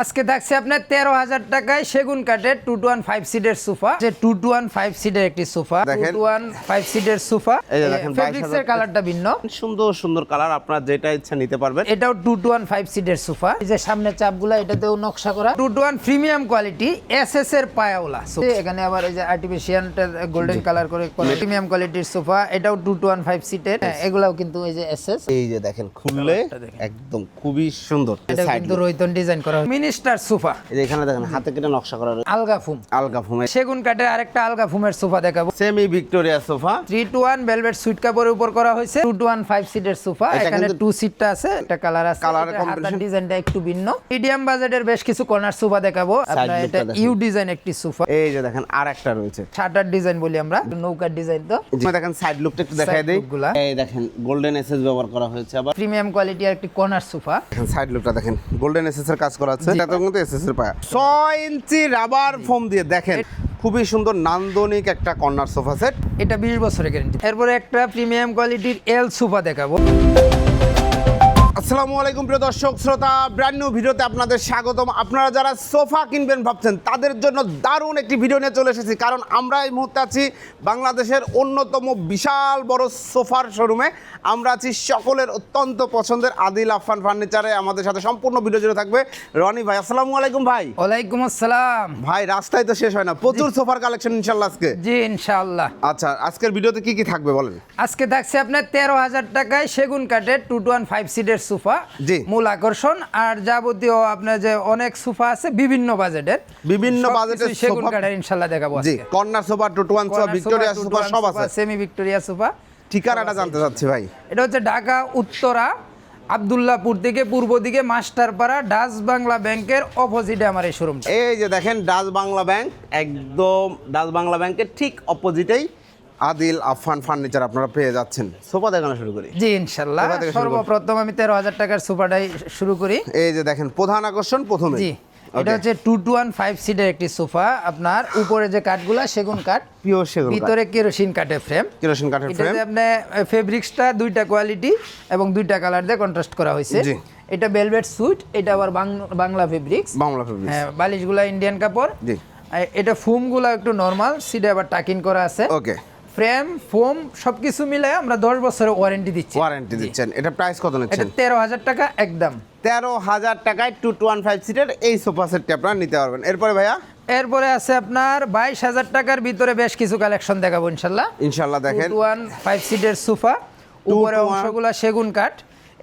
আজকে থাকছে আপনার তেরো হাজার টাকায় সেগুন কাঠের টু টু ওয়ান ফাইভ সিটের সোফা যে টু টু ওয়ান ফাইভ সিটের একটি সোফা টু ওয়ান ফাইভ সিটের সোফা এই যে দেখেন, 22,000 ফেব্রিক্স এর কালারটা ভিন্ন। সুন্দর সুন্দর কালার আপনার যেটা ইচ্ছা নিতে পারবেন। এটাও টু টু ওয়ান ফাইভ সিটের সোফা এই যে সামনের চাপগুলা এটাতেও নকশা করা। Two two one premium quality S S এর পায়াওলা এখানে আবার এই যে আর্টিফিশিয়াল গোল্ডেন কালার করে প্রিমিয়াম কোয়ালিটির সোফা এটাও টু টু ওয়ান ফাইভ সিটের এগুলাও কিন্তু এই যে এস এস এই যে দেখেন খুললে একদম খুবই সুন্দর। এটা কিন্তু রৈতন ডিজাইন করা মিনিস্টার সোফা। এই যে এখানে দেখেন হাতে কেটে নকশা করা রয়েছে। আলগা ফুম। আলগা ফুমে সেগুন কাঠের আরেকটা আলগা ফুমের সোফা দেখাবো। Semi Victoria sofa. Three two one velvet suit কাপড়ের উপর করা হয়েছে। টু টু ওয়ান ফাইভ সিটের সোফা। এখানে টু সিটটা আছে। একটা কালার আছে। এটার combination- ডিজাইনটা একটু ভিন্ন। মিডিয়াম বাজেটের বেশ কিছু কর্নার সোফা দেখাবো। আপনার এটা ইউ ডিজাইন একটি সোফা। এই যে দেখেন আর একটা রয়েছে। শাটার ডিজাইন বলি আমরা। নৌকার ডিজাইন তো। দেখেন সাইড লুকটা একটু দেখাই Side দেই এই দেখেন গোল্ডেন এসএস ব্যবহার করা হয়েছে আবার। প্রিমিয়াম কোয়ালিটি একটি কর্নার সোফা। দেখেন সাইড লুকটা দেখেন। গোল্ডেন এসএস এর কাজ করা আছে। এটাতেও কিন্তু এসএস এর পায়া। ছয় ইঞ্চি রাবার ফোম দিয়ে দেখেন খুবই সুন্দর নান্দনিক একটা কর্নার সোফা সেট এটা বিশ বছরের গ্যারেন্টি এরপরে একটা প্রিমিয়াম কোয়ালিটির এল সোফা দেখাবো। আসসালামু আলাইকুম প্রিয় দর্শক শ্রোতা ব্র্যান্ড নিউ ভিডিওতে আপনাদের স্বাগতম। আপনারা যারা সোফা কিনবেন ভাবছেন তাদের জন্য দারুণ একটি ভিডিও নিয়ে চলে এসেছি। কারণ আমরা এই মুহূর্তে আছি বাংলাদেশের অন্যতম বিশাল বড় সোফার শোরুমে আমরা আছি সকলের অত্যন্ত পছন্দের আদিল আফান ফার্নিচারে আমাদের সাথে সম্পূর্ণ ভিডিও জুড়ে থাকবে রনি ভাই। আসসালামু আলাইকুম ভাই। ওয়ালাইকুম আসসালাম। ভাই রাস্তায় তো শেষ হয় না। প্রচুর সোফার কালেকশন ইনশাল্লাহ আজকে। জি ইনশাআল্লাহ। আচ্ছা আজকের ভিডিওতে কি কি থাকবে বলেন? আজকে থাকছে আপনার তেরো হাজার টাকায় সেগুন কাঠের টু টু ওয়ান ফাইভ সিটের সোফা জি। মূল আকর্ষণ। আর যাবতীয় আপনার যে অনেক সোফা আছে বিভিন্ন বাজেটের। বিভিন্ন বাজেটের সেগুন কাঠের দেখাবো জি corner sofa two two one sofa Victoria sofa সব আছে। Semi Victoria sofa. ঠিকানাটা জানতে চাচ্ছি ভাই। এটা হচ্ছে ঢাকা উত্তরা আবদুল্লাপুর থেকে পূর্ব দিকে মাস্টারপাড়া ডাচ বাংলা ব্যাংকের অপোজিটে আমার এই শোরুমটা এই যে দেখেন ডাচ বাংলা ব্যাংক একদম ডাচ বাংলা ব্যাংকের ঠিক অপোজিটেই আদিল আফান ফার্নিচার আপনারা পেয়ে যাচ্ছেন। সোফা দেখানো শুরু করি। জি ইনশাল্লাহ? সর্বপ্রথম আমি তেরো হাজার টাকার সোফাটাই শুরু করি। এই যে দেখেন প্রধান আকর্ষণ প্রথমে। জি এটা হচ্ছে টু টু ওয়ান ফাইভ সিটের একটি সোফা। আপনার উপরে যে কাঠগুলা সেগুন কাঠ। পিওর সেগুন। ভিতরে কেরোসিন কাঠের ফ্রেম কেরোসিন কাঠের ফ্রেম আপনার ফেব্রিক্সটা দুইটা কোয়ালিটি এবং দুইটা কালার দিয়ে কন্ট্রাস্ট করা হয়েছে। জি। এটা বেলভেট সুইট এটা আবার বাং- বাংলা ফেব্রিক্স বাংলা ফেব্রিক হ্যাঁ বালিশগুলা ইন্ডিয়ান কাপড়। জি। এটা ফোমগুলা একটু নর্মাল সিটে আবার টাকিং করা আছে। ওকে ফ্রেম ফোম সবকিছু মিলে আমরা দশ বছরের ওয়ারেন্টি দিচ্ছি। ওয়ারেন্টি দিচ্ছেন। এটা প্রাইস কত নিচ্ছেন? তেরো হাজার টাকা একদম। তেরো হাজার টাকায় টু টু ওয়ান ফাইভ সিটের এই সোফা সেটটি আপনারা নিতে পারবেন। এরপরে ভাইয়া? এরপরে আছে আপনার বাইশ হাজার টাকার ভিতরে বেশ কিছু কালেকশন দেখাবো ইনশাল্লাহ। ইনশাল্লাহ দেখেন। টু ওয়ান ফাইভ সিটের সোফা উপরে অংশগুলো সেগুন কাঠ।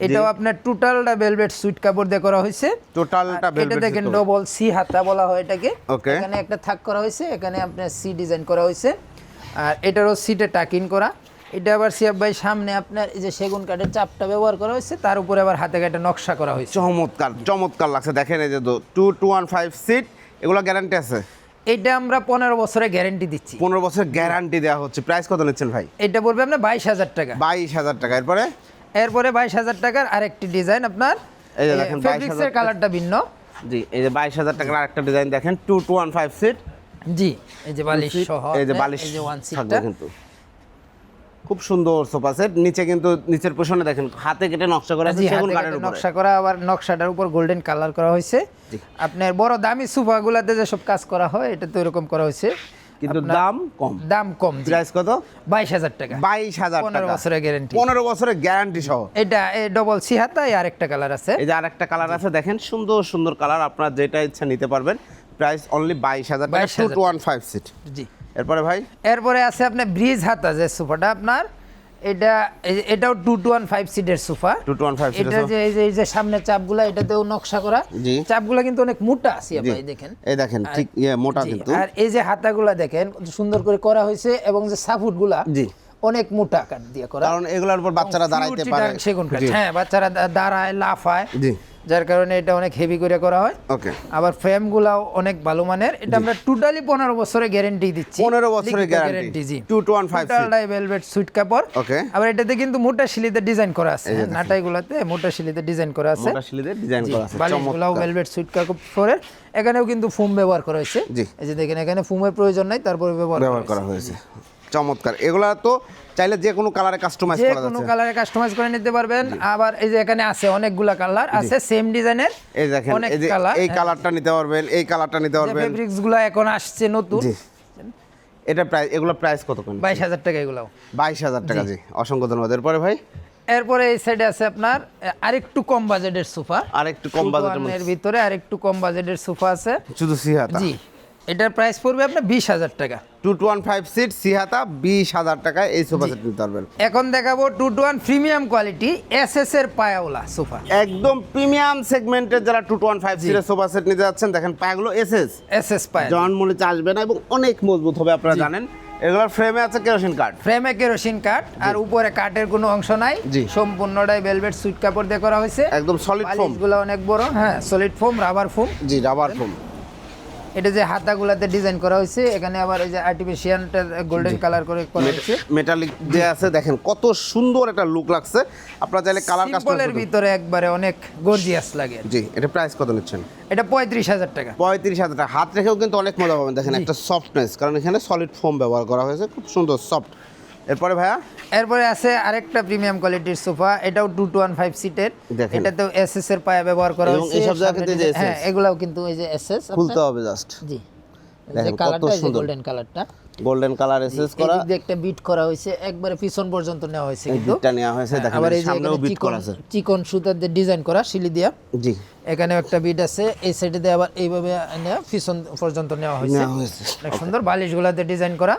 এটাও আপনার টোটালটা ভেলভেট সুইট কাপড় দিয়ে করা হয়েছে। টোটালটা এটা দেখেন। ডবল সি হাতা বলা হয় এটাকে। এখানে একটা থাক করা হয়েছে এখানে আপনার সি ডিজাইন করা হয়েছে। আর এটারও সিটে টাকিন করা। এটা আবার সিয়াব ভাই সামনে আপনার এই যে সেগুন কাঠের চাপটা ব্যবহার করা হয়েছে তার উপরে আবার হাতে কাটে নকশা করা হয়েছে। চমৎকার চমৎকার লাগছে। দেখেন এই যে two two one five seat এগুলো গ্যারান্টি আছে? এটা আমরা পনেরো বছরের গ্যারেন্টি দিচ্ছি। পনেরো বছর গ্যারান্টি দেওয়া হচ্ছে। প্রাইস কত নিচ্ছেন ভাই? এটা পড়বে আপনার বাইশ হাজার টাকা। বাইশ হাজার টাকা। এরপরে? এরপরে বাইশ হাজার টাকার আরেকটি ডিজাইন আপনার এই যে দেখেন, 22,000 ফেব্রিক্সের কালারটা ভিন্ন। জি এই যে বাইশ হাজার টাকার আরেকটা ডিজাইন দেখেন। Two two one five seat জি এই যে বালিশ সহ এই যে বালিশ এই যে ওয়ান থাকবে সিটটা কিন্তু। খুব সুন্দর সোফা সেট নিচে কিন্তু নিচের পোষণে দেখেন হাতে কেটে নকশা করা আছে সেগুন কাঠের উপরে। নকশা করা আবার নকশাটার উপর গোল্ডেন কালার করা হয়েছে। আপনার বড় দামি সোফাগুলোতে যেসব কাজ করা হয় এটা তো এরকম করা হয়েছে। কিন্তু দাম কম। দাম কম প্রাইস কত? বাইশ হাজার টাকা। বাইশ হাজার পনেরো বছরের গ্যারেন্টি পনেরো বছরের গ্যারান্টি সহ। এটা ডবল সি হাতা আর একটা কালার আছে। এই যে আরেকটা কালার আছে দেখেন সুন্দর সুন্দর কালার আপনার যেটা ইচ্ছা নিতে পারবেন। প্রাইস অনলি বাইশ হাজার টাকা two two one five seat জি। এরপরে ভাই? এরপরে আছে আপনার ব্রিজ হাতা যে সোফাটা আপনার এটা এই- এটাও টু টু ওয়ান ফাইভ সিটের sofa. Two two one five এটা যে এই যে এই যে সামনের চাপগুলা এটাতেও নকশা করা। জি। চাপগুলা কিন্তু অনেক মোটা আছে ভাই দেখেন। এই দেখেন ঠিক ইয়ে মোটা কিন্তু। আর এই যে হাতাগুলা দেখেন সুন্দর করে করা হয়েছে এবং যে সাফুটগুলা জি। অনেক মোটা কাঠ দিয়ে করা। কারণ এগুলোর উপর বাচ্চারা দাঁড়াইতে পারে। চিটাং সেগুন কাঠ। হ্যাঁ বাচ্চারা দাঁড়ায় লাফায়। জি। যার কারণে এটা অনেক হেভি করে করা হয়। ওকে আবার ফ্রেমগুলাও অনেক ভালো মানের। এটা আমরা টোটালি পনেরো বছরের গ্যারেন্টি দিচ্ছি। পনেরো বছরের গ্যারান্টি জি। টু টু ওয়ান ফাইভ টোটালটাই ভেলভেট সুইট কাপড়। Okay. আবার এটাতে কিন্তু মোটা শিলিতে ডিজাইন করা আছে। নাটাইগুলোতে মোটা শিলিতে ডিজাইন করা আছে। মোটা শিলিদের ডিজাইন করা আছে। বালিশগুলাও ভেলভেট সুইট কাপড়ের এখানেও কিন্তু ফোম ব্যবহার করা হয়েছে। জি। এই যে দেখেন এখানে ফোমের প্রয়োজন নাই তারপরে ব্যবহার করা হয়েছে। চমৎকার। এগুলা তো চাইলে যে কোনো কালারে কাস্টমাইজ যে করা কোনো কালারে কাস্টমাইজ করে নিতে পারবেন। আবার এই যে এখানে আছে অনেকগুলা কালার আছে সেম ডিজাইনের এই দেখেন অনেক এই যে কালার এই কালারটা নিতে পারবেন এই কালারটা নিতে পারবেন। ফেব্রিক্সগুলা এখন আসছে নতুন। এটা প্রাইস এগুলো প্রাইস কত কোন বাইশ হাজার টাকা এগুলাও। বাইশ হাজার টাকা জি। অসংখ্য ধন্যবাদ। এরপরে ভাই? এরপরে এই সাইডে আছে আপনার আরেকটু কম বাজেটের সোফা। আর একটু কম বাজেটের এর ভিতরে আরেকটু কম বাজেটের সোফা আছে। শুধু সিহাতা? জি। এটার প্রাইস পড়বে আপনার বিশ হাজার টাকা। Two two one five seat সিহাতা বিশ হাজার টাকায় এই সোফা সেট নিতে পারবেন। এখন দেখাবো two two one premium quality S S এর পায়াওলা সোফা একদম প্রিমিয়াম সেগমেন্টের যারা টু টু ওয়ান ফাইভ সিটের সোফা সেট নিতে যাচ্ছেন দেখেন পায়াগুলো এস এস এস এস পায়া। জন মূল্যে আসবে না এবং অনেক মজবুত হবে আপনারা জানেন। এগুলোর ফ্রেমে আছে কেরোসিন কার্ড ফ্রেমে কেরোসিন কাঠ আর উপরে কাঠের কোনো অংশ নাই। জি। সম্পূর্ণটাই ভেলভেট সুইট কাপড় দিয়ে করা হয়েছে। একদম সলিড ফোমগুলো অনেক বড় হ্যাঁ সলিড ফোম রাবার ফোম জি রাবার ফোম এটা যে হাতাগুলাতে ডিজাইন করা হয়েছে এখানে আবার এই যে আর্টিফিশিয়ালটা গোল্ডেন কালার করে করা হয়েছে মেটালিক যে আছে দেখেন কত সুন্দর একটা লুক লাগছে। আপনারা চাইলে কালার কাস্টমাইজ ভিতরে একবারে অনেক গর্জিয়াস লাগে। জি এটা প্রাইস কত নিচ্ছেন? এটা পঁয়ত্রিশ হাজার টাকা। পঁয়ত্রিশ হাজার টাকা। হাত রেখেও কিন্তু অনেক মজা পাবেন দেখেন একটা সফটনেস কারণ এখানে সলিড ফোম ব্যবহার করা হয়েছে খুব সুন্দর সফট এরপরে ভাইয়া? এরপরে আছে আরেকটা প্রিমিয়াম কোয়ালিটির সোফা এটাও টু টু ওয়ান ফাইভ সিটের। এটাতেও এস এস এর পায়া ব্যবহার করা হয়েছে। এইসব জায়গা সামনে কিন্তু এই যে হ্যাঁ এগুলাও কিন্তু এই যে এস এস খুলতে হবে জাস্ট জি। কালারটা। গোল্ডেন কালারটা গোল্ডেন কালার এসএস করা। এদিক একটা বিট করা হয়েছে একবারে পিছন পর্যন্ত নেওয়া হয়েছে কিন্তু। বিটটা নেওয়া হয়েছে হ্যাঁ, দেখেন আবার এই এই সামনেও বিট করা আছে। চিকন সুতার দিয়ে ডিজাইন করা শিলি দিয়া। জি। এখানেও একটা বিট আছে এই সাইডে দিয়ে আবার এইভাবে পিছন পর্যন্ত নেওয়া হয়েছে। নেওয়া হয়েছে। সুন্দর বালিশগুলাতে ডিজাইন করা।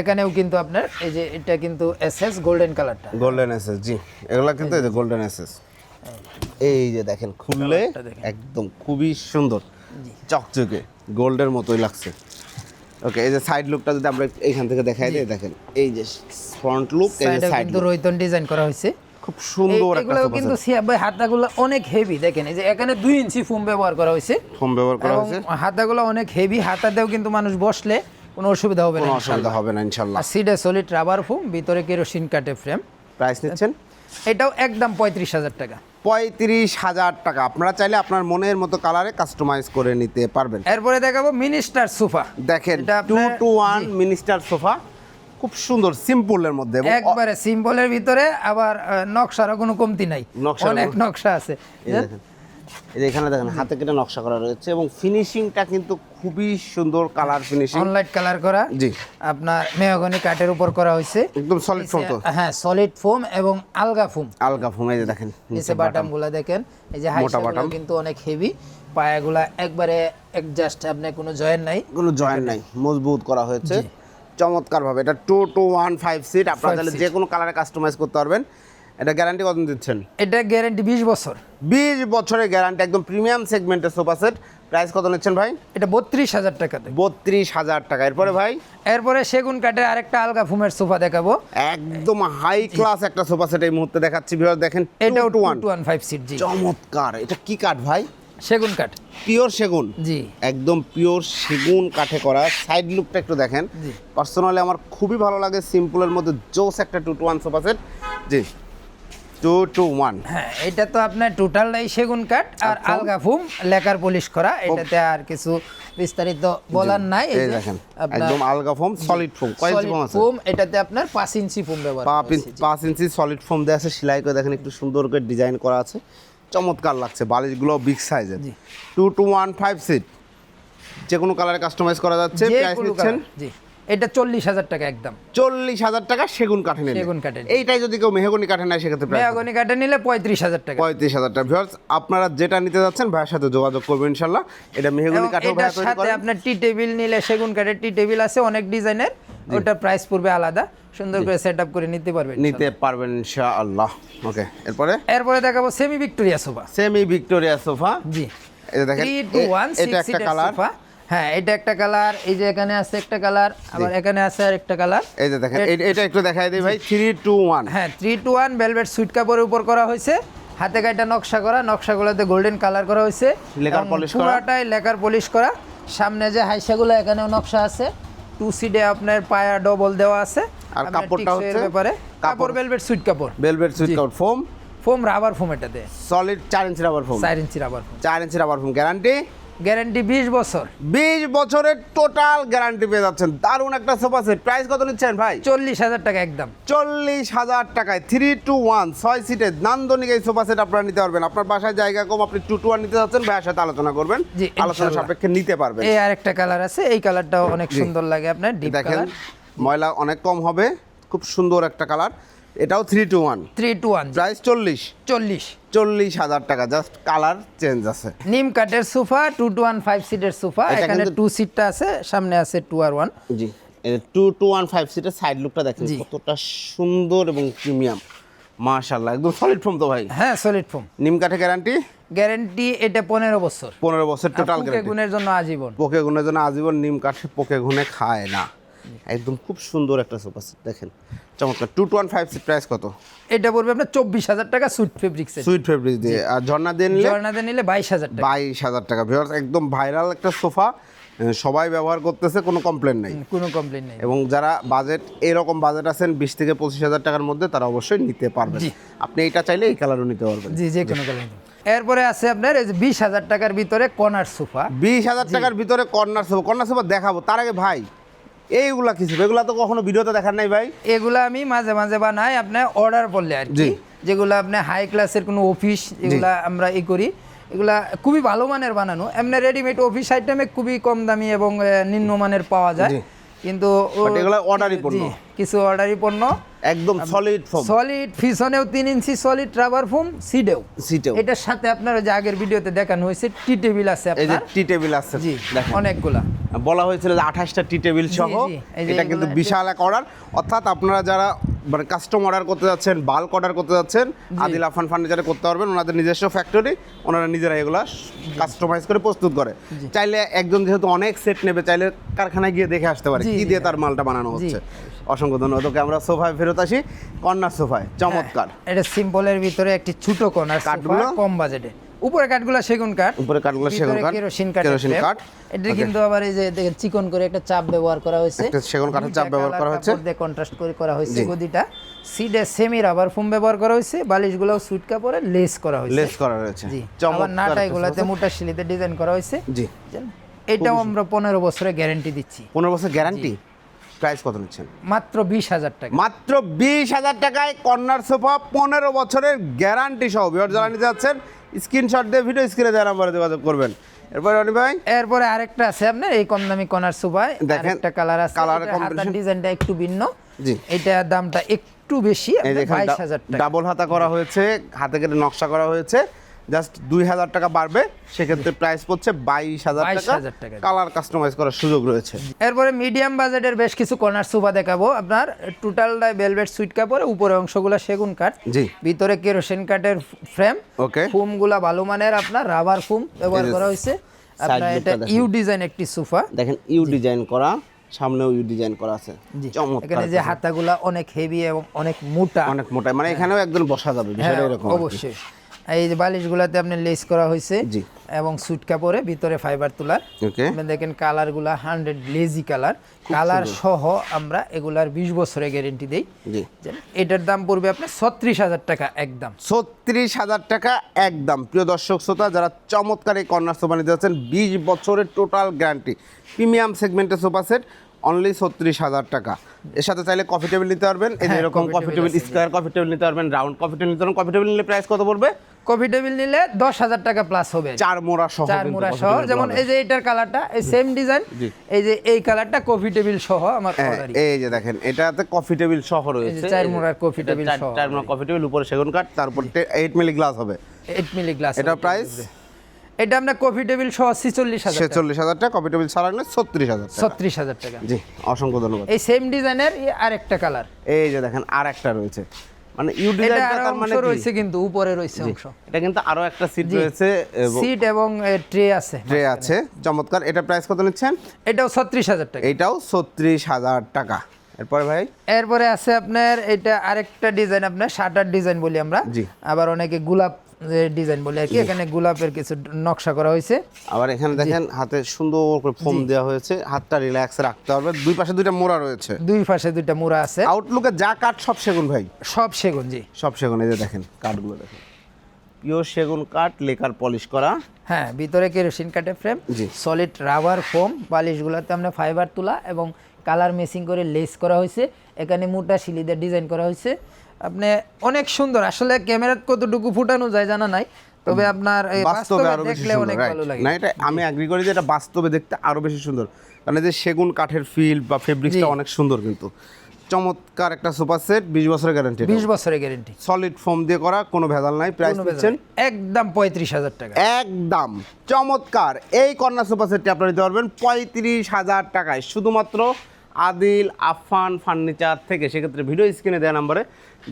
এখানেও কিন্তু আপনার এই যে এটা কিন্তু এসএস গোল্ডেন কালারটা গোল্ডেন এসএস জি। এগুলা কিন্তু এই যে গোল্ডেন এসএস এই যে দেখেন খুললে একদম খুবই সুন্দর। চকচকে গোল্ডের মতোই লাগছে। ওকে এই যে সাইড লুকটা যদি আমরা এইখান থেকে দেখাই দিই দেখেন এই যে ফ্রন্ট লুক এই যে সাইডে সাইড কিন্তু রৈতন ডিজাইন করা হয়েছে। খুব সুন্দর একটা এগুলো কিন্তু সিয়া ভাই হাতাগুলো অনেক হেভি দেখেন এই যে এখানে দুই ইঞ্চি ফোম ব্যবহার করা হয়েছে। ফোম ব্যবহার করা হয়েছে। হাতাগুলো অনেক হেভি হাতাতেও কিন্তু মানুষ বসলে কোনো অসুবিধা হবে না অসুবিধা হবে না ইনশাল্লাহ। সিডে সলিড রাবার ফোম ভিতরে কেরোসিন কাটে ফ্রেম প্রাইস নিচ্ছেন? এটাও একদম পঁয়ত্রিশ হাজার টাকা। পঁয়ত্রিশ হাজার টাকা। আপনারা চাইলে আপনার মনের মতো কালারে কাস্টমাইজ করে নিতে পারবেন। এরপরে দেখাবো মিনিস্টার সোফা দেখেন এটা two two one minister sofa খুব সুন্দর সিম্পলের মধ্যে। একবারে সিম্পলের ভিতরে আবার নকশারও কোনো কমতি নাই। অনেক নকশা আছে। এই এখানে দেখেন হাতে কেটে নকশা করা রয়েছে এবং ফিনিশিংটা কিন্তু খুবই সুন্দর কালার ফিনিশিং অনলাইট কালার করা। জি। আপনার মেহগনি কাঠের উপর করা হয়েছে। একদম সলিড ফোম হ্যাঁ সলিড ফোম এবং আলগা ফোম আলগা ফোম এই যে দেখেন নিচে বাটামগুলা দেখেন এই যে হাইসা বাটাম। কিন্তু অনেক হেভি পায়াগুলা একবারে জাস্ট আপনি কোনো জয়েন নাই। কোনো জয়েন্ট নাই মজবুত করা হয়েছে। চমৎকার ভাবে এটা two two one five seat আপনারা seat। যে কোনো কালারে কাস্টমাইজ করতে পারবেন। এটা গ্যারান্টি কত দিচ্ছেন? এটা গ্যারান্টি বিশ বছর। বিশ বছরের গ্যারান্টি একদম প্রিমিয়াম সেগমেন্টের সোফা সেট প্রাইস কত নিচ্ছেন ভাই? এটা বত্রিশ হাজার টাকাতে বত্রিশ হাজার টাকা। এরপরে ভাই? এরপরে সেগুন কাঠের আরেকটা আলগা ফুমের সোফা দেখাবো। একদম হাই ক্লাস একটা সোফা সেট এই মুহূর্তে দেখাচ্ছি। ভিউয়ার দেখেন এটাও two two one one five seat জি। চমৎকার। এটা কি কাঠ ভাই? সেগুন কাঠ। পিওর সেগুন। জি। একদম পিওর সেগুন কাঠে করা। সাইড লুকটা একটু দেখেন। জি। পার্সোনালি আমার খুবই ভালো লাগে। সিম্পলের মধ্যে জোস একটা two two one sofa set জি। টু টু ওয়ান হ্যাঁ এটা তো আপনার টোটালটাই সেগুন কাঠ আর। আলগা ফুম লেকার পলিশ করা। এটাতে আর কিছু বিস্তারিত বলার নাই। এই দেখেন একদম আলগা ফোম সলিড ফোম কয় ইঞ্চি ফোম আছে। foam, এটাতে আপনার পাঁচ ইঞ্চি ফোম ব্যবহার পা করা হয়েছে, পাঁচ ইঞ্চি সলিড ফোম দেওয়া আছে সেলাই করে দেখেন একটু সুন্দর করে ডিজাইন করা আছে। চমৎকার লাগছে বালিশগুলো বিগ সাইজের। Two two one five seat যে কোনো কালারে কাস্টমাইজ করা যাচ্ছে প্রাইস নিচ্ছেন। জি। এটা চল্লিশ হাজার টাকা একদম। চল্লিশ হাজার টাকা সেগুন কাঠে নিলে। সেগুন কাঠে এইটাই যদি কেউ মেহগনি কাঠে নেয় সেক্ষেত্রে মেয়াগনি কাঠে নিলে পঁয়ত্রিশ হাজার টাকা। পঁয়ত্রিশ হাজার টাকা। ভিউয়ার্স আপনারা যেটা নিতে যাচ্ছেন ভাইয়ের সাথে যোগাযোগ করবেন ইনশাল্লাহ। এটা মেহগনি ভাইয়া এটার সাথে আপনার টি টেবিল নিলে সেগুন কাঠের টি টেবিল আছে অনেক ডিজাইনের। ওটার প্রাইস পড়বে আলাদা। সুন্দর করে সেট আপ করে নিতে পারবেন নিতে পারবেন ইনশাআল্লাহ। ওকে এরপরে? এরপরে দেখাবো semi Victoria sofa semi Victoria sofa জি যে দেখেন এটা একটা কালার সোফা হ্যাঁ এটা একটা কালার এই যে এখানে আছে একটা কালার আবার এখানে আছে আর একটা কালার। এই যে দেখেন এটা একটু দেখাই দিই ভাই থ্রি টু ওয়ান হ্যাঁ three two one velvet suede কাপড়ের উপর করা হয়েছে। হাতে কাটা নকশা করা নকশাগুলোতে গোল্ডেন কালার করা হয়েছে। লেকার polish করা। পুরাটাই লেকার পলিশ করা। সামনে যে হাইসাগুলো এখানেও নকশা আছে। টু সিডে আপনার পায়া ডবল দেওয়া আছে। আর কাপড়টা হচ্ছে? ব্যাপারে। কাপড়। কাপড় ভেলভেট সুইট কাপড়। ভেলভেট সুইট কাউট ফোম ফোম রাবার ফোম এটাতে। সলিড চার ইঞ্চি রাবার ফোম চার ইঞ্চি রাবার ফোম চার inch rubber foam guarantee guarantee বিশ বছর। বিশ বছরের টোটাল গ্যারান্টি পেয়ে যাচ্ছেন। দারুণ একটা সোফা সেট। প্রাইস কত নিচ্ছেন ভাই? চল্লিশ হাজার টাকা একদম। চল্লিশ হাজার টাকায় থ্রি টু ওয়ান ছয় সিটের নান্দনিক এই সোফা সেট আপনারা নিতে পারবেন। আপনার বাসায় জায়গা কম আপনি টু টু ওয়ান নিতে যাচ্ছেন ভাইয়ের সাথে আলোচনা করবেন। আলোচনা সাপেক্ষে নিতে পারবেন। এই আরেকটা কালার আছে। এই কালারটাও অনেক সুন্দর লাগে আপনার ডিপ কালার ময়লা অনেক কম হবে। খুব সুন্দর একটা কালার এটাও three two one three two one price চল্লিশ। চল্লিশ। চল্লিশ হাজার টাকা জাস্ট কালার চেঞ্জ আছে। নিম কাঠের sofa two two one five সিটের সোফা। এখানে টু সিটটা আছে সামনে আছে টু আর ওয়ান জি। টু টু ওয়ান ফাইভ সিটের সাইড লুকটা দেখেন জি। কতটা সুন্দর এবং প্রিমিয়াম মাশাল্লাহ একদম সলিড ফোম তো ভাই। হ্যাঁ সলিড ফোম নিম কাঠে গ্যারান্টি গ্যারান্টি এটা পনেরো বছর। পনেরো বছর টোটাল পুকে গ্যারান্টি গুণের জন্য আজীবন। পোকে গুনের জন্য আজীবন নিম কাঠে পোকে গুনে খায় না। একদম খুব সুন্দর একটা সোফা সেট দেখেন। চমৎকার। Two two one five seat price কত? এটা পড়বে আপনার চব্বিশ হাজার টাকা সুইট ফেব্রিক্স সুইট ফেব্রিক দিয়ে। আর ঝর্ণা দিয়ে নিলে? জর্নাতে নিলে বাইশ হাজার টাকা। বাইশ হাজার টাকা। ভিউয়ার্স একদম ভাইরাল একটা সোফা। সবাই ব্যবহার করতেছে কোনো কমপ্লেন নাই। কোনো কমপ্লেন নেই। এবং যারা বাজেট এরকম বাজেট আছেন বিশ থেকে পঁচিশ হাজার টাকার মধ্যে তারা অবশ্যই নিতে পারবেন। আপনি এটা চাইলে এই কালারও নিতে পারবেন। জি যে কোনো কালার এরপরে আছে আপনার এই যে বিশ হাজার টাকার ভিতরে কর্নার সোফা বিশ হাজার টাকার ভিতরে কর্নার সোফা কর্নার সোফা দেখাবো। তার আগে ভাই এইগুলা কিছু এগুলা তো কখনো ভিডিওতে দেখার নাই ভাই। এগুলা আমি মাঝে মাঝে বানাই আপনি অর্ডার করলে আর। কি। যেগুলো আপনি হাই ক্লাসের কোনো অফিস এগুলা আমরা ই করি। এগুলা খুবই ভালো মানের বানানো। এমনি রেডিমেড অফিস আইটেমে খুবই কম দামি এবং নিম্ন নিম্নমানের পাওয়া যায়। কিন্তু ও- অর্ডারি পণ্য। কিছু অর্ডারি পণ্য। একদম সলিড ফোম সলিড ফিসনেও তিন ইঞ্চি সলিড রাবার ফোম সিডেও সিটেও এটার সাথে আপনার যে আগের ভিডিওতে দেখানো হয়েছে টি টেবিল আছে এই যে টি টেবিল আছে। জি অনেকগুলা। বলা হয়েছিল যে আঠাশটা টি টেবিল সহ। এটা কিন্তু বিশাল এক অর্ডার অর্থাৎ আপনারা যারা মানে কাস্টম অর্ডার করতে যাচ্ছেন বাল্ক অর্ডার করতে যাচ্ছেন আদিল আফান ফার্নিচারে করতে পারবেন ওনাদের নিজস্ব ফ্যাক্টরি ওনারা নিজেরা এগুলা কাস্টমাইজ করে প্রস্তুত করে। চাইলে একজন যেহেতু অনেক সেট নেবে চাইলে কারখানায় গিয়ে দেখে আসতে পারে কি দিয়ে তার মালটা বানানো হচ্ছে। অসংখ্য ধন্যবাদ। ওকে আমরা সোফায় ফেরত আসি। কর্নার সোফায় চমৎকার। এটা সিম্পলের ভিতরে একটি ছোট কর্নার কাঠগুলো? কম বাজেটে উপরে কাঠগুলো সেগুন কাঠ উপরে কাঠগুলো সেগুন কাঠ, কেরোসিন কাঠ কেরোসিন কাঠ। এটা কিন্তু আবার এই যে দেখেন চিকন করে একটা চাপ ব্যবহার করা হয়েছে। একটা সেগুন কাঠের চাপ ব্যবহার করা হয়েছে। কন্ট্রাস্ট করে করা হয়েছে গদিটা। সিডে সেমি রাবার ফোম ব্যবহার করা হয়েছে বালিশগুলো সুইট কাপড়ে লেস করা হয়েছে। লেস করা রয়েছে জি। আবার। মোটা শিলিতে ডিজাইন করা হয়েছে। জি। এটাও আমরা পনেরো বছরের গ্যারান্টি দিচ্ছি। পনেরো বছর গ্যারান্টি প্রাইস কত নিচ্ছেন? মাত্র বিশ হাজার টাকা। মাত্র বিশ হাজার টাকায় কর্নার সোফা পনেরো বছরের গ্যারান্টি সহ। যারা নিতে যাচ্ছেন স্ক্রিনশট দিয়ে ভিডিও স্ক্রিনে দেওয়া নাম্বারে যোগাযোগ করবেন। এরপরে অনি ভাই? এরপরে আরেকটা আছে আপনার এই কম দামি কোনার সুবাই। দেখেন, একটা কালার আছে কালার কম্বিনেশন ডিজাইনটা একটু ভিন্ন। জি। এটার দামটা একটু বেশি এই যে বাইশ হাজার টাকা। ডাবল হাতা করা হয়েছে হাতে কেটে নকশা করা হয়েছে। জাস্ট দুই হাজার টাকা বাড়বে সেক্ষেত্রে প্রাইস পড়ছে বাইশ হাজার টাকা। কালার কাস্টমাইজ করার সুযোগ রয়েছে। এরপরে মিডিয়াম বাজেটের বেশ কিছু কর্নার সোফা দেখাবো। আপনার টোটালটাই ভেলভেট সুইট কাপড় উপরে অংশগুলো সেগুন কাঠ জি। ভিতরে কেরোসিন কাঠের ফ্রেম ওকে ফুমগুলা ভালো মানের আপনার রাবার ফুম ব্যবহার করা হয়েছে। আপনার এটা ইউ ডিজাইন একটি সোফা। দেখেন ইউ ডিজাইন করা সামনেও ইউ ডিজাইন করা আছে। এখানে যে হাতাগুলা অনেক হেভি এবং অনেক মোটা। অনেক মোটা মানে এখানেও একজন বসা যাবে বিষয়টা হ্যাঁ, এরকম অবশ্যই। এই যে বালিশগুলাতে আপনি লেস করা হয়েছে জি। এবং সুইট কাপড়ে ভিতরে ফাইবার তোলার। দেখেন কালারগুলা হান্ড্রেড লেজি কালার কালার সহ আমরা এগুলার বিশ বছরের গ্যারেন্টি দেই। জি। এটার দাম পড়বে আপনার ছত্রিশ হাজার টাকা একদম। ছত্রিশ হাজার টাকা একদম। প্রিয় দর্শক শ্রোতা যারা চমৎকার এই কর্নার সোফা নিতে যাচ্ছেন বিশ বছরের টোটাল গ্যারান্টি প্রিমিয়াম সেগমেন্টের সোফা সেট অনলি ছত্রিশ হাজার টাকা। এর সাথে চাইলে কফি টেবিল নিতে পারবেন। এই হ্যাঁ, এরকম coffee table square coffee table নিতে পারবেন রাউন্ড কফি টেবিল নিতে পারবেন। কফি টেবিল নিলে প্রাইস কত পড়বে? কফি টেবিল নিলে দশ হাজার টাকা প্লাস হবে। চার মোড়া সহ চার মুড়া সহ। যেমন এই যে এটার কালারটা এই সেম ডিজাইন এই যে এই কালারটা কফি টেবিল সহ আমার হ্যাঁ, এই যে দেখেন এটাতে কফি টেবিল সহ রয়েছে। চার মোড়ার table চার- সহ। চার মোড়া কফি টেবিল উপরে সেগুন কাঠ তারপর এইট মিলি গ্লাস হবে। এইট মিলি গ্লাস এটা প্রাইস এটা আপনার কফি টেবিল সহ ছিচল্লিশ হাজার ছেচল্লিশ হাজার টাকা কফি টেবিল ছাড়া নিলে ছত্রিশ হাজার ছত্রিশ হাজার টাকা। জি অসংখ্য ধন্যবাদ। এই সেম ডিজাইনের আরেকটা কালার এই যে দেখেন আর একটা রয়েছে। মানে ইউ ডিজাইনটা তার মানে রয়েছে কিন্তু উপরে রয়েছে অংশ। এটা কিন্তু আরও একটা সিট রয়েছে সিট এবং ট্রে আছে। ট্রে আছে। চমৎকার এটা প্রাইস কত নিচ্ছেন? এটাও ছত্রিশ হাজার টাকা। এটাও ছত্রিশ হাজার টাকা। এরপর ভাই? এরপরে আছে আপনার এটা আরেকটা ডিজাইন আপনার শাটার ডিজাইন বলি আমরা। জি। আবার অনেকে গোলাপ ডিজাইন বলে আর কি এখানে গোলাপের কিছু নকশা করা হয়েছে। আবার এখানে দেখেন হাতে সুন্দর করে ফোম দেওয়া হয়েছে হাতটা রিল্যাক্স রাখতে হবে। দুই পাশে দুইটা মোড়া রয়েছে। দুই পাশে দুইটা মোড়া আছে। আউটলুকে যা কাঠ সব সেগুন ভাই। সব সেগুন জি। সব সেগুন এই যে দেখেন কাঠগুলো দেখেন। পিওর সেগুন কাঠ লেকার পলিশ করা। হ্যাঁ ভিতরে কেরোসিন কাঠের ফ্রেম জি। সলিড রাবার ফোম বালিশগুলোতে আমরা ফাইবার তোলা এবং কালার মেসিং করে লেস করা হয়েছে। এখানে মোটা শিলিদের ডিজাইন করা হয়েছে। আপনি অনেক সুন্দর। আসলে ক্যামেরাত কতটুকু ফুটানো যায় জানা নাই তবে আপনার এই বাস্তবে আরও বেশি দেখলে সুন্দর অনেক ভালো লাগে। না এটা আমি এগ্রি করি যে এটা বাস্তবে দেখতে আরও বেশি সুন্দর। কারণ এই যে সেগুন কাঠের ফিল বা ফেব্রিক্সটা অনেক সুন্দর কিন্তু। চমৎকার একটা সোফা সেট বিশ বছরের গ্যারান্টি বিশ বছরের গ্যারেন্টি সলিড ফোম দিয়ে করা কোনো ভেজাল নাই প্রাইস দিচ্ছেন একদম পঁয়ত্রিশ হাজার টাকা। একদম। চমৎকার। এই কন্যা সোফা সেটটি আপনারা নিতে পারবেন পঁয়ত্রিশ হাজার টাকায়। শুধুমাত্র আদিল আফান ফার্নিচার থেকে সেক্ষেত্রে ভিডিও স্ক্রিনে দেওয়া নাম্বারে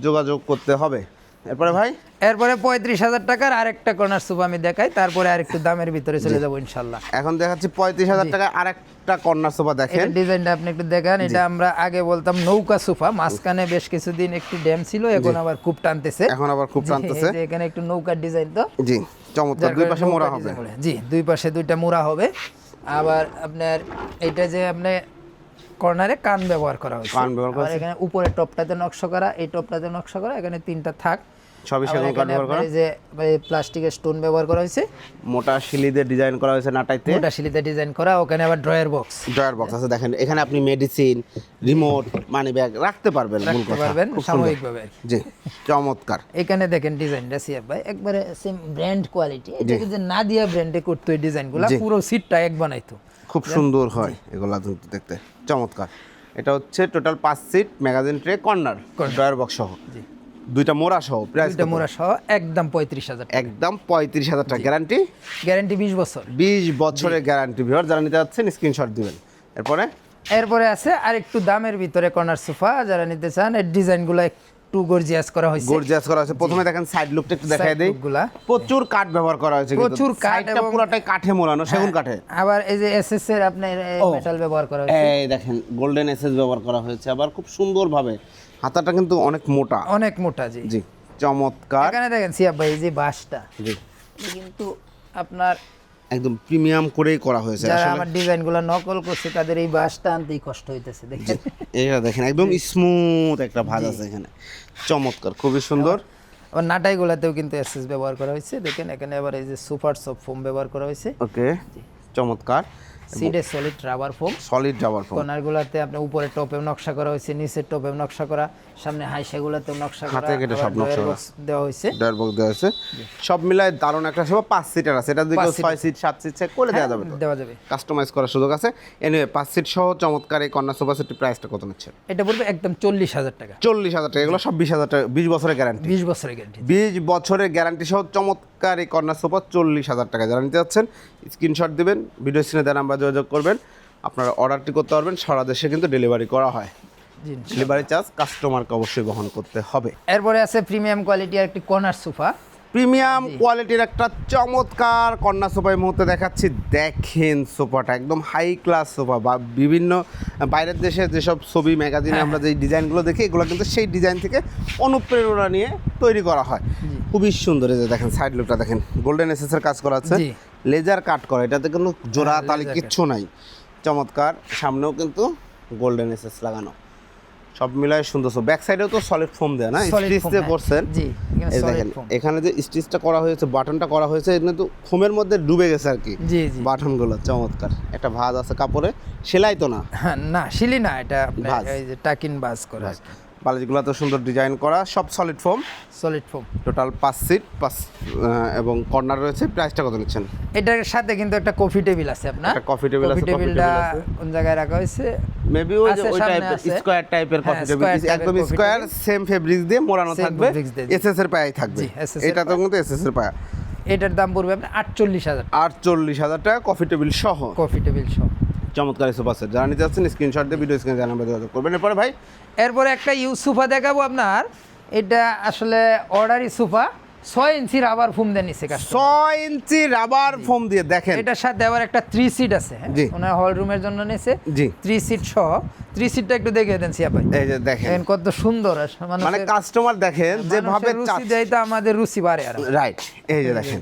যোগাযোগ করতে হবে। এরপরে ভাই? এরপরে পঁয়ত্রিশ হাজার টাকার আরেকটা কর্নার সুপ আমি দেখাই তারপরে আরেকটু দামের ভিতরে চলে যাব ইনশাল্লাহ। এখন দেখাচ্ছি পঁয়ত্রিশ হাজার টাকায় আরেকটা কর্নার সোফা দেখেন। ডিজাইনটা আপনি একটু দেখেন এটা আমরা আগে বলতাম নৌকা সোফা মাঝখানে বেশ কিছুদিন একটু ড্যাম ছিল এখন আবার খুব টানতেছে। এখন আবার খুব টানতেছে। এখানে একটু নৌকার ডিজাইন তো। জি চমৎকার দুই পাশে মোড়া হবে। জি দুই পাশে দুইটা মোড়া হবে। আবার আপনার এটা যে আপনি কর্নারে কান ব্যবহার করা হয়েছে। কান ব্যবহার করা এখানে উপরে টপটাতে নকশা করা এই টপটাতে নকশা করা এখানে তিনটা থাক। সবই আবার সেগুন কাঠ ব্যবহার করা। যে প্লাস্টিকের স্টোন ব্যবহার করা হয়েছে। মোটা শিলিদের ডিজাইন করা হয়েছে নাটাইতে। মোটা শিলিতে ডিজাইন করা ওখানে আবার ড্রয়ার বক্স। ড্রয়ার বক্স আছে দেখেন এখানে আপনি মেডিসিন রিমোট মানি ব্যাগ রাখতে পারবেন মূল রাখতে কথা। পারবেন খুব সুন্দর। সাময়িকভাবে। জি চমৎকার। এখানে দেখেন ডিজাইনটা সিয়াব ভাই একবারে সেম ব্র্যান্ড কোয়ালিটি এটা যে না দিয়া ব্র্যান্ডে করতো এই ডিজাইনগুলো। পুরো সিটটা এক বানাইতো। খুব সুন্দর হয় এগুলা দেখতে। চমৎকার। এটা হচ্ছে টোটাল পাঁচ seat magazine tray corner drawer box সহ। দুইটা মোড়া সহ প্রাইস দুইটা মোড়া সহ একদম পঁয়ত্রিশ হাজার একদম পঁয়ত্রিশ হাজার টাকা গ্যারান্টি গ্যারান্টি বিশ বছর। বিশ বছরের গ্যারান্টি ভিওর যারা নিতে যাচ্ছেন স্ক্রিনশট দিবেন। এরপরে? এরপরে আছে আর একটু দামের ভিতরে কর্নার সোফা যারা নিতে চান এর ডিজাইনগুলো একটু গর্জিয়াস করা হয়েছে। গর্জিয়াস করা হয়েছে। প্রথমে দেখেন সাইড লুকটা একটু দেখাই দেই। প্রচুর কাঠ ব্যবহার করা হয়েছে প্রচুর কাঠ Side টা এবং- হ্যাঁ। পুরোটাই কাঠে মোড়ানো সেগুন কাঠে। আবার এই যে এসএস এর আপনার। মেটাল ব্যবহার করা হয়েছে। এই দেখেন গোল্ডেন এসএস ব্যবহার করা হয়েছে আবার খুব সুন্দরভাবে। হাতাটা কিন্তু অনেক মোটা। অনেক মোটা জি। জি চমৎকার। এখানে দেখেন সিয়াব ভাই এই যে বাঁশটা। জি। কিন্তু আপনার একদম প্রিমিয়াম করেই করা হয়েছে। যারা আসলে আমার ডিজাইনগুলো নকল করছে তাদের এই বাঁশটা আনতেই কষ্ট হইতেছে দেখেন। এটা দেখেন একদম স্মুথ একটা ভাজ আছে এখানে। চমৎকার খুবই সুন্দর। আবার নাটাইগুলাতেও কিন্তু এসএস ব্যবহার করা হয়েছে দেখেন এখানে আবার এই যে সুপার সফট ফোম ব্যবহার করা হয়েছে। ওকে চমৎকার। সিডে solid rubber foam solid rubber foam কর্নারগুলোতে আপনার উপরে টপেও নকশা করা হয়েছে নিচের টপেও নকশা করা। সামনে হাইসাগুলোতেও নকশা হাতে কেটে সব নকশা দেওয়া হয়েছে। ডয়ার বক্স দেওয়া আছে সব মিলায় দারুণ একটা সব পাঁচ সিটার আছে। এটা ছয় সিট সাত সিট চেক করে দেওয়া যাবে দেওয়া যাবে। কাস্টমাইজ করার সুযোগ আছে। এনিওয়ে পাঁচ সিট সহ চমৎকার এই কন্যা সোফা সেটটি প্রাইসটা কত নিচ্ছে? এটা পড়বে একদম চল্লিশ হাজার টাকা। চল্লিশ হাজার টাকা। এগুলো সব বিশ হাজার টাকা বিশ বছরের গ্যারান্টি বিশ বছরের গ্যারান্টি বিশ বছরের গ্যারান্টি সহ চমৎকার এই কর্নার সোফা চল্লিশ হাজার টাকা। যারা নিতে যাচ্ছেন স্ক্রিনশট দিবেন ভিডিও স্ক্রিনে দেওয়া নাম্বার যোগাযোগ করবেন। আপনারা অর্ডারটি করতে পারবেন। সারা দেশে কিন্তু ডেলিভারি করা হয়। ডেলিভারি চার্জ কাস্টমারকে অবশ্যই বহন করতে হবে। এরপরে আছে প্রিমিয়াম কোয়ালিটির একটি কর্নার সোফা। প্রিমিয়াম কোয়ালিটির একটা চমৎকার কন্যা সোফা এই মুহূর্তে দেখাচ্ছি। দেখেন সোফাটা একদম হাই ক্লাস সোফা বা বিভিন্ন বাইরের দেশে যেসব ছবি ম্যাগাজিনে আমরা যে ডিজাইনগুলো দেখি এগুলো কিন্তু সেই ডিজাইন থেকে অনুপ্রেরণা নিয়ে তৈরি করা হয়। খুবই সুন্দর এই যে দেখেন সাইড লুকটা দেখেন। গোল্ডেন এসএস এর কাজ করা আছে। লেজার কাট করা এটাতে কিন্তু জোড়া হ্যাঁ, তালি কিচ্ছু নাই। চমৎকার সামনেও কিন্তু গোল্ডেন এসএস লাগানো। সব মিলাই সুন্দর। ব্যাক সাইডেও তো সলিড ফোম দেয় না? স্টিচ দিয়ে হ্যাঁ। করছেন। জি, দেখেন এখানে যে স্টিচটা করা হয়েছে বাটনটা করা হয়েছে এখানে কিন্তু ফোমের মধ্যে ডুবে গেছে আর কি। জি জি। বাটনগুলো চমৎকার। একটা ভাঁজ আছে কাপড়ে সেলাই তো না? হ্যাঁ না শিলি না এটা ভাজ। এই যে টাকিন বাজ করা বালিশগুলো তো সুন্দর ডিজাইন করা সব solid foam solid foam total পাঁচ সিট পাঁচ এবং কর্নার রয়েছে প্রাইসটা কত নিচ্ছেন? এটার সাথে কিন্তু একটা কফি টেবিল আছে আপনার। একটা coffee table আছে, কফি টেবিলটা আছে। কোন জায়গায় রাখা হয়েছে? মেবি ওই যে ওই টাইপের। স্কোয়ার টাইপের কফি টেবিল একদম স্কোয়ার সেম ফেব্রিক দিয়ে মোড়ানো থাকবে। এসএস এর পায়াই থাকবে। এটা তো কিন্তু এসএস এর পায়া। এটার দাম পড়বে আপনার আটচল্লিশ হাজার আটচল্লিশ হাজার টাকা কফি টেবিল সহ। কফি টেবিল সহ। চমৎকার সোফা সেট যারা নিতে যাচ্ছেন স্ক্রিনশট দিয়ে ভিডিও স্ক্রিনে জানাবে যোগাযোগ করবেন। এরপরে ভাই? এরপরে একটা ইউজ সোফা দেখাবো আপনার। এটা আসলে অর্ডারি সোফা ছয় ইঞ্চি রাবার ফোম দেন নিচে ছয় ইঞ্চি রাবার ফোম দিয়ে দেখেন। এটার সাথে আবার একটা থ্রি সিট আছে? ওনার হল রুমের জন্য নিছে। জি। থ্রি সিট সহ। থ্রি সিটটা একটু দেখে দেন সিয়া ভাই এই যে দেখেন। কত সুন্দর। মানে কাস্টমার দেখেন যেভাবে রুচি দেয় তো আমাদের রুচি বাড়ে আর। রাইট এই যে দেখেন।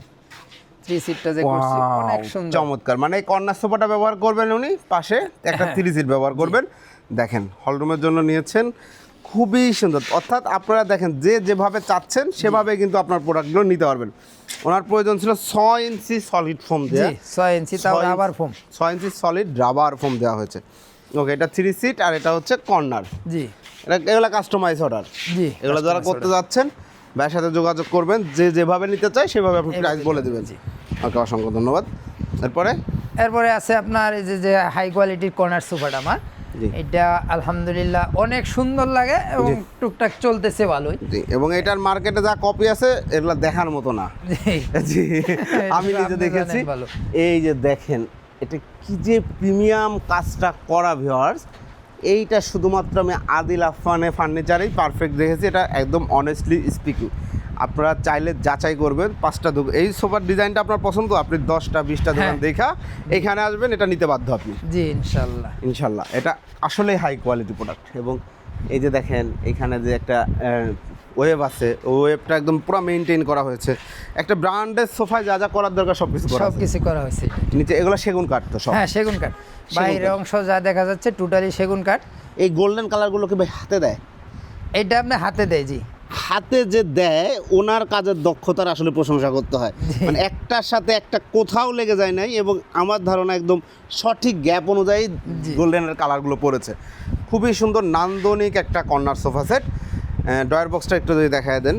থ্রি সিটটা যে করছি অনেক সুন্দর। চমৎকার। মানে কর্নার সোফাটা ব্যবহার করবেন উনি পাশে একটা হ্যাঁ। থ্রি সিট ব্যবহার করবেন। দেখেন হলরুমের জন্য নিয়েছেন খুবই সুন্দর। অর্থাৎ আপনারা দেখেন যে যেভাবে চাচ্ছেন সেভাবে কিন্তু আপনার প্রোডাক্টগুলো নিতে পারবেন। ওনার প্রয়োজন ছিল ছয় ইঞ্চি সলিড ফোম দেওয়া ছয় ইঞ্চি তাও আবার ফোম ছয় ইঞ্চি সলিড রাবার ফোম দেওয়া হয়েছে। ওকে এটা থ্রি সিট আর এটা হচ্ছে কর্নার জি। এটা এগুলো কাস্টমাইজ অর্ডার জি। এগুলো যারা করতে যাচ্ছেন ভাইয়ের সাথে যোগাযোগ করবেন যে যেভাবে নিতে চায় সেভাবে আপনি প্রাইস বলে দেবেন। জি। ওকে অসংখ্য ধন্যবাদ। এরপরে? এরপরে আছে আপনার এই যে যে হাই কোয়ালিটির কর্নার সোফাটা আমার। এটা আলহামদুলিল্লাহ অনেক সুন্দর লাগে এবং টুকটাক চলতেছে ভালোই। জি এবং এটার মার্কেটে যা কপি আছে এগুলো দেখার মতো না। জি। আমি নিজে দেখেছি। এই যে দেখেন এটা কি যে প্রিমিয়াম কাজটা করা ভিওয়ার্স এইটা শুধুমাত্র আমি আদিল আফানে ফার্নিচারেই পারফেক্ট দেখেছি এটা একদম অনেস্টলি স্পিকিং আপনারা চাইলে যাচাই করবেন পাঁচটা দোকান। এই সোফার ডিজাইনটা আপনার পছন্দ আপনি দশটা বিশটা দোকান হ্যাঁ। দেখা এখানে আসবেন এটা নিতে বাধ্য আপনি। জি ইনশাল্লাহ। ইনশাল্লাহ এটা আসলেই হাই কোয়ালিটি প্রোডাক্ট এবং এই যে দেখেন এখানে যে একটা ওয়েব আছে ওয়েবটা একদম পুরো মেনটেন করা হয়েছে। একটা ব্র্যান্ডের সোফায় যা যা করার দরকার সব কিছু করা সব কিছু করা হয়েছে। নিচে এগুলো সেগুন কাঠ তো সব। হ্যাঁ সেগুন কাঠ। বাইরের। অংশ যা দেখা যাচ্ছে টোটালি সেগুন কাঠ। এই গোল্ডেন কালারগুলোকে ভাই হাতে দেয়? এটা আপনি হাতে দেয় জি। হাতে যে দেয় ওনার কাজের দক্ষতার আসলে প্রশংসা করতে হয়। মানে একটার সাথে একটা কোথাও লেগে যায় নাই এবং আমার ধারণা একদম সঠিক গ্যাপ অনুযায়ী। গোল্ডেনের কালারগুলো পড়েছে। খুবই সুন্দর নান্দনিক একটা কর্নার সোফা সেট। ডয়ার বক্সটা একটু যদি দেখায় দেন।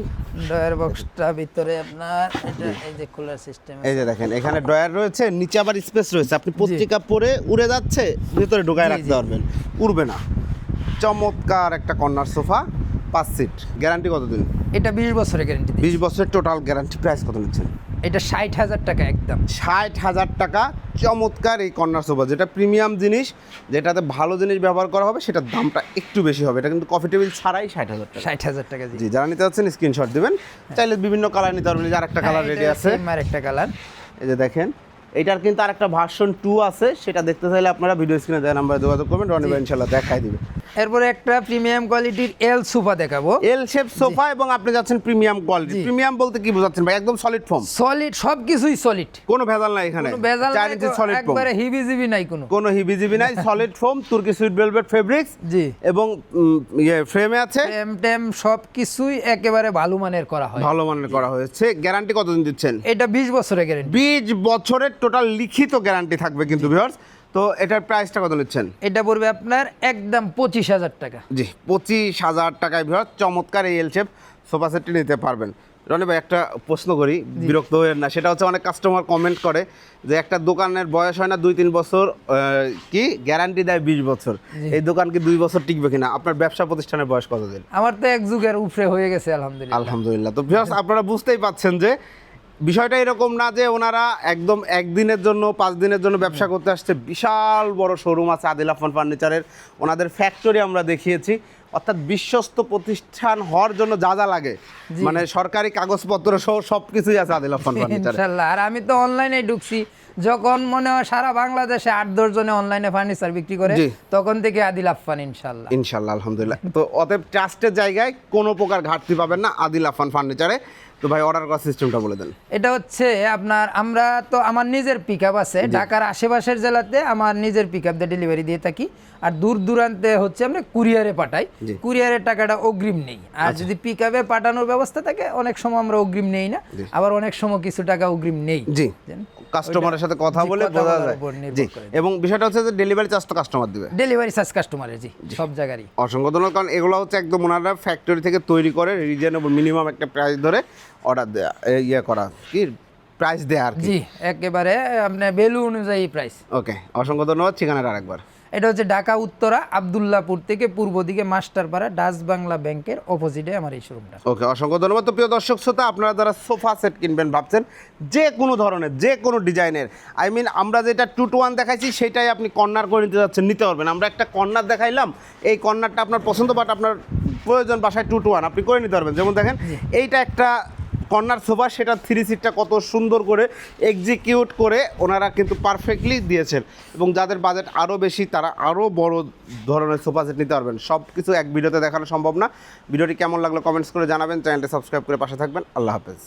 ডয়ার বক্সটা ভিতরে আপনার এটা এই যে কুলার সিস্টেম এই যে দেখেন এখানে ড্রয়ার রয়েছে নিচে আবার স্পেস রয়েছে। আপনি পত্রিকা পরে উড়ে যাচ্ছে ভিতরে ঢোকায় রাখতে পারবেন। উড়বে না। চমৎকার একটা কর্নার সোফা। পাঁচ সিট। গ্যারান্টি কতদিন? এটা বিশ বছরের গ্যারেন্টি বিশ বছরের টোটাল গ্যারান্টি প্রাইস কত নিচ্ছেন এটা ষাট হাজার টাকা একদম। ষাট হাজার টাকা চমৎকার এই কর্নার সোফা যেটা প্রিমিয়াম জিনিস যেটাতে ভালো জিনিস ব্যবহার করা হবে সেটার দামটা একটু বেশি হবে। এটা কিন্তু কফি টেবিল ছাড়াই ষাট হাজার টাকা। ষাট হাজার টাকা জি যারা নিতে যাচ্ছেন স্ক্রিনশট দেবেন। চাইলে বিভিন্ন কালার নিতে পারবেন যে আরেকটা কালার রেডি আছে। আর একটা কালার। এই যে দেখেন এটার কিন্তু আরেকটা ভার্সন টু আছে সেটা দেখতে চাইলে আপনারা ভিডিও স্ক্রিনে দেওয়া নাম্বারে যোগাযোগ করবেন রনি ভাই ইনশাল্লাহ দেখাই দিবে। এরপরে একটা প্রিমিয়াম কোয়ালিটির এল সোফা দেখাবো। এল শেপ সোফা এবং আপনি যাচ্ছেন প্রিমিয়াম কোয়ালিটি প্রিমিয়াম বলতে কি বোঝাচ্ছেন ভাই? একদম সলিড ফর্ম সলিড সব কিছুই সলিড কোনো ভেজাল নাই এখানে। কোনো ভেজাল নাই সলিড ফর্ম একবারে হিবিজিবি নাই কোনো। কোনো হিবিজিবি নাই সলিড ফোম তুর্কি সুইট ভেলভেট ফেব্রিক্স জি। এবং ইয়ে ফ্রেমে আছে। টেম টেম সব কিছুই একেবারে ভালো মানের করা হয়। ভালো মানের করা হয়েছে। গ্যারান্টি কতদিন দিচ্ছেন? এটা বিশ বছরের গ্যারেন্টি বিশ বছরের টোটাল লিখিত গ্যারান্টি থাকবে কিন্তু ভিউয়ার্স। তো এটার প্রাইসটা কত নিচ্ছেন? এটা পড়বে আপনার একদম পঁচিশ হাজার টাকা। জি পঁচিশ হাজার টাকায় ভিউয়ার্স চমৎকার এই এল শেপ সোফা সেটটি নিতে পারবেন। রনি ভাই একটা প্রশ্ন করি বিরক্ত হয়ে না। সেটা হচ্ছে অনেক কাস্টমার কমেন্ট করে যে একটা দোকানের বয়স হয় না দুই তিন বছর কি গ্যারান্টি দেয় বিশ বছর। এই দোকান কি দুই বছর টিকবে কিনা? আপনার ব্যবসা প্রতিষ্ঠানের বয়স কতদিন? আমার তো এক যুগের উপরে হয়ে গেছে আলহামদুলিল্লাহ। আলহামদুলিল্লাহ। তো আপনারা বুঝতেই পাচ্ছেন যে বিষয়টা এরকম না যে ওনারা একদম একদিনের জন্য পাঁচ দিনের জন্য ব্যবসা করতে আসছে। বিশাল বড় শোরুম আছে আদিল আফান ফার্নিচারের। ওনাদের ফ্যাক্টরি আমরা দেখিয়েছি। অর্থাৎ বিশ্বস্ত প্রতিষ্ঠান হওয়ার জন্য যা যা লাগে। মানে সরকারি কাগজপত্র সহ সব কিছুই আছে আদিল আফান ফার্নিচারে আর আমি তো অনলাইনে ঢুকছি। যখন মনে হয় সারা বাংলাদেশে আট দশ জনে অনলাইনে ফার্নিচার বিক্রি করে তখন থেকে আদিল আফফান ইনশাল্লাহ। ইনশাল্লাহ আলহামদুলিল্লাহ। তো অতএব ট্রাস্টের জায়গায় কোনো প্রকার ঘাটতি পাবেন না আদিল আফান ফার্নিচারে। তো ভাই অর্ডার করার সিস্টেমটা বলে দেন। এটা হচ্ছে আপনার আমরা তো আমার নিজের পিক আছে ঢাকার আশেপাশের জেলাতে আমার নিজের পিক দিয়ে ডেলিভারি দিয়ে থাকি। আর দূর দূরান্তে হচ্ছে আমরা কুরিয়ারে পাঠাই। কুরিয়ারের টাকাটা অগ্রিম নেই। আর যদি পিক আপে পাঠানোর ব্যবস্থা থাকে অনেক সময় আমরা অগ্রিম নেই না। আবার অনেক সময় কিছু টাকা অগ্রিম নেই। জি। কাস্টমারের সাথে কথা বলে বোঝা যায়। জি। এবং বিষয়টা হচ্ছে যে ডেলিভারি চার্জ তো কাস্টমার দিবে। ডেলিভারি চার্জ কাস্টমারের জি সব জায়গারই। অসংখ্য ধন্যবাদ। কারণ এগুলো হচ্ছে একদম ওনারা ফ্যাক্টরি থেকে তৈরি করে রিজনেবল মিনিমাম একটা প্রাইস ধরে অর্ডার দেয়া ইয়ে করা কি? প্রাইস দেয়া আর কি। জি একেবারে আপনার ভ্যালু অনুযায়ী প্রাইস ওকে অসংখ্য ধন্যবাদ ঠিকানাটা আরেকবার। এটা হচ্ছে ঢাকা উত্তরা আবদুল্লাপুর থেকে পূর্ব দিকে মাস্টারপাড়া ডাচ বাংলা ব্যাংকের অপোজিটে আমার এই শোরুমটা ওকে অসংখ্য ধন্যবাদ। তো প্রিয় দর্শক শ্রোতা আপনারা যারা সোফা সেট কিনবেন ভাবছেন যে কোনো ধরনের যে কোনো ডিজাইনের আই মিন আমরা যেটা টু টু ওয়ান দেখাইছি সেটাই আপনি কর্নার করে নিতে যাচ্ছেন নিতে পারবেন। আমরা একটা কর্নার দেখাইলাম এই কর্নারটা আপনার পছন্দ বাট আপনার প্রয়োজন বাসায় টু টু ওয়ান আপনি করে নিতে পারবেন। যেমন দেখেন এইটা একটা কর্নার সোফা, সেটা থ্রি সিটটা কত সুন্দর করে এক্সিকিউট করে ওনারা কিন্তু পারফেক্টলি দিয়েছেন। এবং যাদের বাজেট আরও বেশি, তারা আরও বড় ধরনের সোফা সেট নিতে পারবেন। সব কিছু এক ভিডিওতে দেখানো সম্ভব না। ভিডিওটি কেমন লাগল কমেন্টস করে জানাবেন। চ্যানেলটি সাবস্ক্রাইব করে পাশে থাকবেন। আল্লাহ হাফেজ।